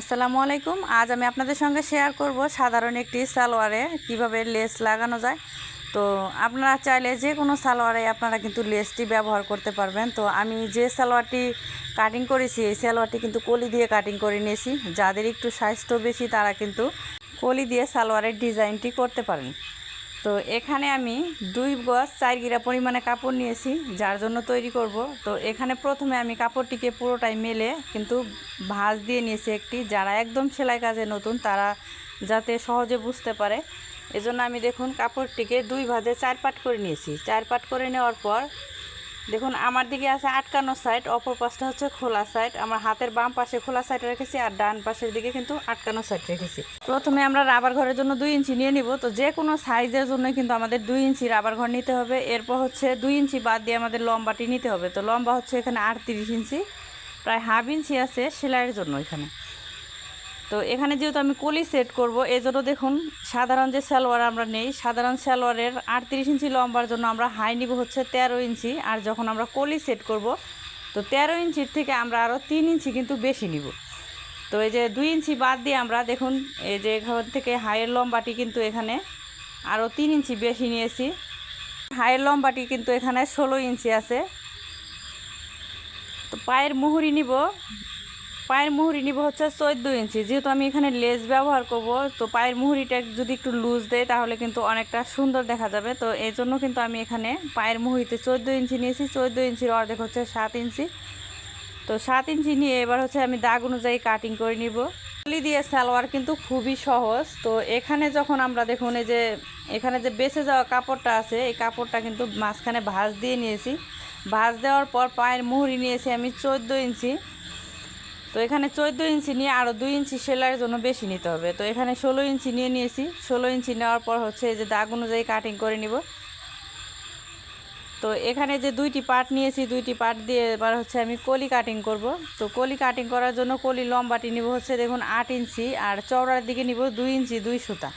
আসসালামু আলাইকুম। আজ আমি আপনাদের সঙ্গে শেয়ার করব সাধারণ একটি সালোয়ারে কীভাবে লেস লাগানো যায়। তো আপনারা চাইলে যে কোনো সালোয়ারে আপনারা কিন্তু লেসটি ব্যবহার করতে পারবেন। তো আমি যে সালোয়ারটি কাটিং করেছি, এই সালোয়ারটি কিন্তু কলি দিয়ে কাটিং করে নিয়েছি। যাদের একটু স্বাস্থ্য বেশি তারা কিন্তু কলি দিয়ে সালোয়ারের ডিজাইনটি করতে পারেন। তো এখানে আমি দুই গজ চার গিরা পরিমাণে কাপড় নিয়েছি, যার জন্য তৈরি করব। তো এখানে প্রথমে আমি কাপড়টিকে পুরোটাই মেলে কিন্তু ভাঁজ দিয়ে নিয়েছি একটি। যারা একদম সেলাই কাজে নতুন, তারা যাতে সহজে বুঝতে পারে। এজন্য আমি দেখুন কাপড়টিকে দুই ভাজে চার পাট করে নিয়েছি। চার পাট করে নেওয়ার পর দেখুন, আমার দিকে আছে আটকানো সাইড অপর পাশটা হচ্ছে খোলা সাইড আমার হাতের বাম পাশে খোলা সাইড রেখেছি আর ডান পাশের দিকে কিন্তু আটকানো সাইড রেখেছি। প্রথমে আমরা রাবার ঘরের জন্য দুই ইঞ্চি নিয়ে নিব। তো যে কোনো সাইজের জন্য কিন্তু আমাদের দুই ইঞ্চি রাবার ঘর নিতে হবে। এরপর হচ্ছে দুই ইঞ্চি বাদ দিয়ে আমাদের লম্বাটি নিতে হবে। তো লম্বা হচ্ছে এখানে আটত্রিশ ইঞ্চি। প্রায় হাফ ইঞ্চি আছে সেলাইয়ের জন্য এখানে। তো এখানে যেহেতু আমি কলি সেট করব এই জন্য দেখুন সাধারণ যে সালোয়ার আমরা নেই, সাধারণ সালোয়ারের আটত্রিশ ইঞ্চি লম্বার জন্য আমরা হাই নিব হচ্ছে তেরো ইঞ্চি, আর যখন আমরা কলি সেট করব, তো তেরো ইঞ্চির থেকে আমরা আরও তিন ইঞ্চি কিন্তু বেশি নিব। তো এই যে দুই ইঞ্চি বাদ দিয়ে আমরা দেখুন এই যে এখান থেকে হাইয়ের লম্বাটি কিন্তু এখানে আরও তিন ইঞ্চি বেশি নিয়েছি। হাইয়ের লম্বাটি কিন্তু এখানে ষোলো ইঞ্চি আছে। তো পায়ের মুহুরি নিব পায়ের মুহুরি নিব হচ্ছে চোদ্দ ইঞ্চি। যেহেতু আমি এখানে লেস ব্যবহার করব, তো পায়ের মুহুরিটা যদি একটু লুজ দেয়, তাহলে কিন্তু অনেকটা সুন্দর দেখা যাবে। তো এই জন্য কিন্তু আমি এখানে পায়ের মুহুরিতে চোদ্দ ইঞ্চি নিয়েছি। চোদ্দ ইঞ্চির অর্ধেক হচ্ছে সাত ইঞ্চি। তো সাত ইঞ্চি নিয়ে এবার হচ্ছে আমি দাগ অনুযায়ী কাটিং করে নিব। কলি দিয়ে সালোয়ার কিন্তু খুবই সহজ। তো এখানে যখন আমরা দেখুন, এই যে এখানে যে বেঁচে যাওয়া কাপড়টা আছে, এই কাপড়টা কিন্তু মাঝখানে ভাঁজ দিয়ে নিয়েছি। ভাঁজ দেওয়ার পর পায়ের মুহুরি নিয়েছি আমি চোদ্দ ইঞ্চি। তো এখানে চোদ্দ ইঞ্চি নিয়ে আরও দুই ইঞ্চি সেলাইয়ের জন্য বেশি নিতে হবে। তো এখানে ষোলো ইঞ্চি নিয়ে নিয়েছি। ষোলো ইঞ্চি নেওয়ার পর হচ্ছে এই যে দাগ অনুযায়ী কাটিং করে নিব। তো এখানে যে দুইটি পার্ট নিয়েছি, দুইটি পার্ট দিয়ে এবার হচ্ছে আমি কলি কাটিং করব। তো কলি কাটিং করার জন্য কলি লম্বাটি নিব হচ্ছে দেখুন আট ইঞ্চি আর চওড়ার দিকে নিব দুই ইঞ্চি, দুই সুতা।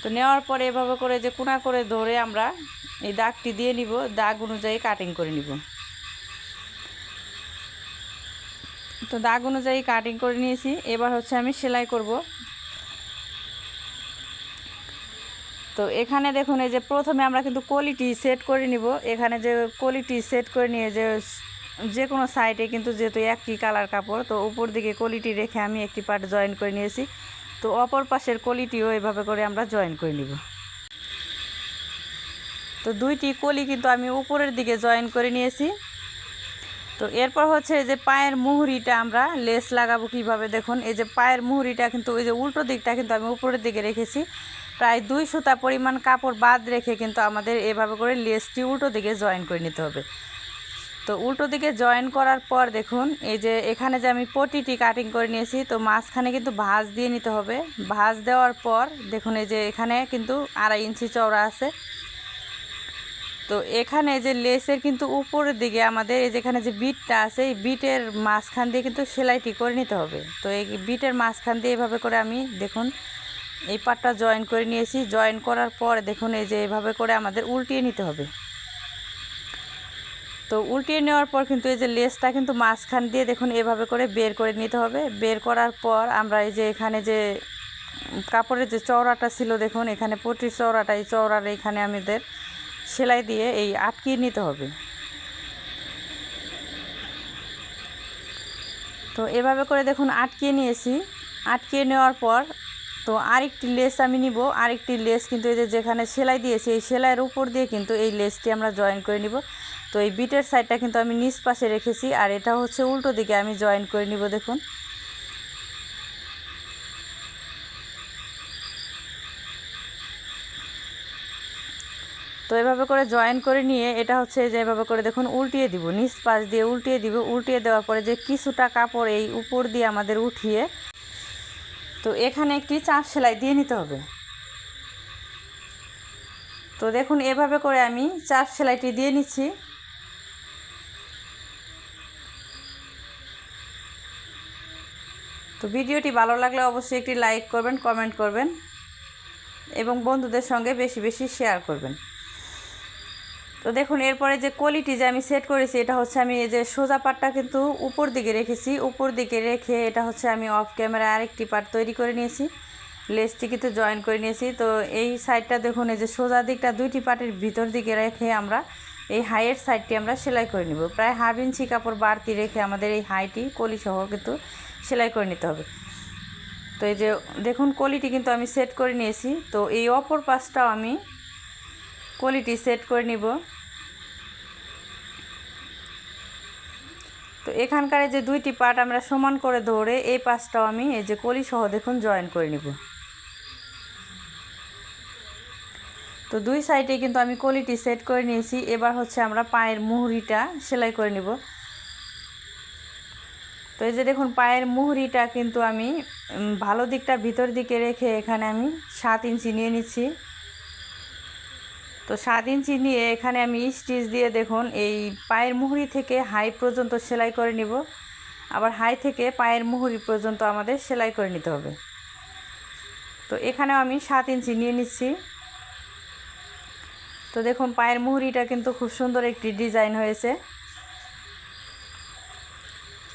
তো নেওয়ার পরে এভাবে করে যে কোনা করে ধরে আমরা এই দাগটি দিয়ে নিব, দাগ অনুযায়ী কাটিং করে নিব। তো দাগ অনুযায়ী কাটিং করে নিয়েছি। এবার হচ্ছে আমি সেলাই করব। তো এখানে দেখুন, এই যে প্রথমে আমরা কিন্তু কোয়ালিটি সেট করে নিব। এখানে যে কোয়ালিটি সেট করে নিয়ে যে যে কোনো সাইডে কিন্তু যেহেতু একই কালার কাপড়, তো উপর দিকে কোয়ালিটি রেখে আমি একটি পার্ট জয়েন করে নিয়েছি। তো অপর পাশের কোয়ালিটিও এভাবে করে আমরা জয়েন করে নিব। তো দুইটি কলি কিন্তু আমি উপরের দিকে জয়েন করে নিয়েছি। তো এরপর হচ্ছে এই যে পায়ের মুহুরিটা আমরা লেস লাগাবো কীভাবে? দেখুন, এই যে পায়ের মুহুরিটা কিন্তু ওই যে উল্টো দিকটা কিন্তু আমি উপরের দিকে রেখেছি। প্রায় দুই সুতা পরিমাণ কাপড় বাদ রেখে কিন্তু আমাদের এভাবে করে লেসটি উল্টো দিকে জয়েন করে নিতে হবে। তো উল্টো দিকে জয়েন করার পর দেখুন, এই যে এখানে যে আমি পটিটি কাটিং করে নিয়েছি, তো মাঝখানে কিন্তু ভাঁজ দিয়ে নিতে হবে। ভাঁজ দেওয়ার পর দেখুন, এই যে এখানে কিন্তু আড়াই ইঞ্চি চওড়া আছে। তো এখানে যে লেসের কিন্তু উপরের দিকে আমাদের এই যেখানে যে বিটটা আছে, এই বিটের মাঝখান দিয়ে কিন্তু সেলাইটি করে নিতে হবে। তো এই বিটের মাঝখান দিয়ে এভাবে করে আমি দেখুন, এই পাটটা জয়েন করে নিয়েছি। জয়েন করার পর দেখুন এই যে এভাবে করে আমাদের উল্টিয়ে নিতে হবে। তো উল্টিয়ে নেওয়ার পর কিন্তু এই যে লেসটা কিন্তু মাঝখান দিয়ে দেখুন এভাবে করে বের করে নিতে হবে। বের করার পর আমরা এই যে এখানে যে কাপড়ের যে চওড়াটা ছিল দেখুন, এখানে পটির চওড়াটা, এই চওড়ার এখানে আমাদের সেলাই দিয়ে এই আটকিয়ে নিতে হবে। তো এভাবে করে দেখুন আটকিয়ে নিয়েছি। আটকিয়ে নেওয়ার পর তো আরেকটি লেস আমি নিব। আরেকটি লেস কিন্তু এই যে যেখানে সেলাই দিয়েছি, এই সেলাইয়ের উপর দিয়ে কিন্তু এই লেসটি আমরা জয়েন করে নিব। তো এই বিটের সাইডটা কিন্তু আমি নিচ পাশে রেখেছি আর এটা হচ্ছে উল্টো দিকে আমি জয়েন করে নিব দেখুন। তো এভাবে করে জয়েন করে নিয়ে এটা হচ্ছে যে এভাবে করে দেখুন উল্টিয়ে দিব, নিচ পাশ দিয়ে উল্টিয়ে দিব, উল্টিয়ে দেওয়ার পরে যে কিছুটা কাপড় এই উপর দিয়ে আমাদের উঠিয়ে তো এখানে একটি চাপ সেলাই দিয়ে নিতে হবে। তো দেখুন এভাবে করে আমি চাপ সেলাইটি দিয়ে নিচ্ছি। তো ভিডিওটি ভালো লাগলে অবশ্যই একটি লাইক করবেন, কমেন্ট করবেন এবং বন্ধুদের সঙ্গে বেশি বেশি শেয়ার করবেন। তো দেখুন, এরপরে যে কোয়ালিটি যে আমি সেট করেছি, এটা হচ্ছে আমি এই যে সোজা পাটটা কিন্তু উপর দিকে রেখেছি। উপর দিকে রেখে এটা হচ্ছে আমি অফ ক্যামেরা আরেকটি পার্ট তৈরি করে নিয়েছি। লেসটি কিন্তু জয়েন করে নিয়েছি। তো এই সাইডটা দেখুন, এই যে সোজা দিকটা দুইটি পার্টের ভিতর দিকে রেখে আমরা এই হাইয়ের সাইডটি আমরা সেলাই করে নিব। প্রায় হাফ ইঞ্চি কাপড় বাড়তি রেখে আমাদের এই হাইটি কলিসহ কিন্তু সেলাই করে নিতে হবে। তো এই যে দেখুন কোয়ালিটি কিন্তু আমি সেট করে নিয়েছি। তো এই অপর পাশটাও আমি কোয়ালিটি সেট করে নিব। তো এখানকার যে দুইটি পার্ট আমরা সমান করে ধরে এই পাশটাও আমি এই যে কলি সহ দেখুন জয়েন করে নিব। তো দুই সাইডে কিন্তু আমি কলিটি সেট করে নিয়েছি। এবার হচ্ছে আমরা পায়ের মুহুরিটা সেলাই করে নিব। তো এই যে দেখুন পায়ের মুহুরিটা কিন্তু আমি ভালো দিকটা ভিতর দিকে রেখে এখানে আমি সাত ইঞ্চি নিয়ে নিচ্ছি। তো সাত ইঞ্চি নিয়ে এখানে আমি স্টিচ দিয়ে দেখুন, এই পায়ের মুহুরি থেকে হাই পর্যন্ত সেলাই করে নিব। আবার হাই থেকে পায়ের মুহুরি পর্যন্ত আমাদের সেলাই করে নিতে হবে। তো এখানেও আমি সাত ইঞ্চি নিয়ে নিচ্ছি। তো দেখুন, পায়ের মুহুরিটা কিন্তু খুব সুন্দর একটি ডিজাইন হয়েছে।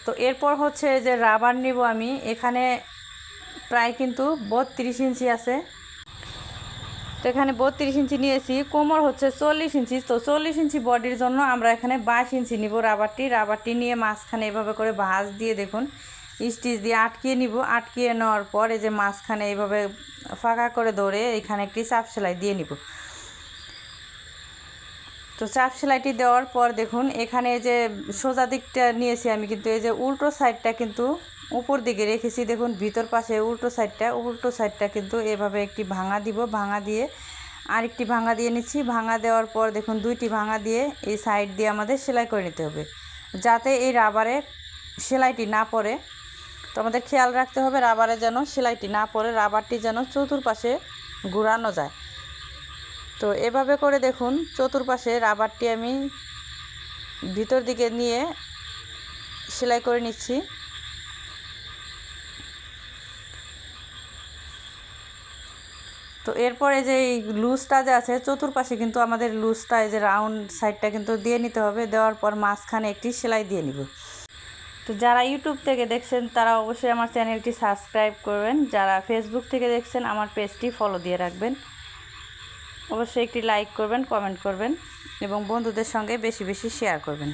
তো এরপর হচ্ছে যে রাবার নিব আমি। এখানে প্রায় কিন্তু বত্রিশ ইঞ্চি আছে। তো এখানে বত্রিশ ইঞ্চি নিয়েছি, কোমর হচ্ছে চল্লিশ ইঞ্চি। তো চল্লিশ ইঞ্চি বডির জন্য আমরা এখানে বাইশ ইঞ্চি নিব রাবারটি। রাবারটি নিয়ে মাঝখানে এভাবে করে ভাঁজ দিয়ে দেখুন, স্টিচ দিয়ে আটকিয়ে নিব। আটকিয়ে নেওয়ার পর এই যে মাঝখানে এইভাবে ফাঁকা করে ধরে এখানে একটি চাপ সেলাই দিয়ে নিব। তো চাপ সেলাইটি দেওয়ার পর দেখুন, এখানে যে সোজা দিকটা নিয়েছি আমি, কিন্তু এই যে উল্টো সাইডটা কিন্তু উপর দিকে রেখেছি। দেখুন, ভিতর পাশে, উল্টো সাইডটা উল্টো সাইডটা কিন্তু এভাবে একটি ভাঙা দিব, ভাঙা দিয়ে আরেকটি ভাঙা দিয়ে নিচ্ছি। ভাঙা দেওয়ার পর দেখুন, দুইটি ভাঙা দিয়ে এই সাইড দিয়ে আমাদের সেলাই করে নিতে হবে। যাতে এই রাবারে সেলাইটি না পড়ে। তো আমাদের খেয়াল রাখতে হবে, রাবারে যেন সেলাইটি না পড়ে, রাবারটি যেন চতুর্পাশে ঘুরানো যায়। তো এভাবে করে দেখুন, চতুর্পাশে রাবারটি আমি ভিতর দিকে নিয়ে সেলাই করে নিচ্ছি। তো এরপরে যে এই লুজটা যে আছে, চতুর্পাশে কিন্তু আমাদের লুজটা, এই যে রাউন্ড সাইডটা কিন্তু দিয়ে নিতে হবে। দেওয়ার পর মাঝখানে একটি সেলাই দিয়ে নিব। তো যারা ইউটিউব থেকে দেখছেন, তারা অবশ্যই আমার চ্যানেলটি সাবস্ক্রাইব করবেন। যারা ফেসবুক থেকে দেখছেন, আমার পেজটি ফলো দিয়ে রাখবেন। অবশ্যই একটি লাইক করবেন, কমেন্ট করবেন এবং বন্ধুদের সঙ্গে বেশি বেশি শেয়ার করবেন।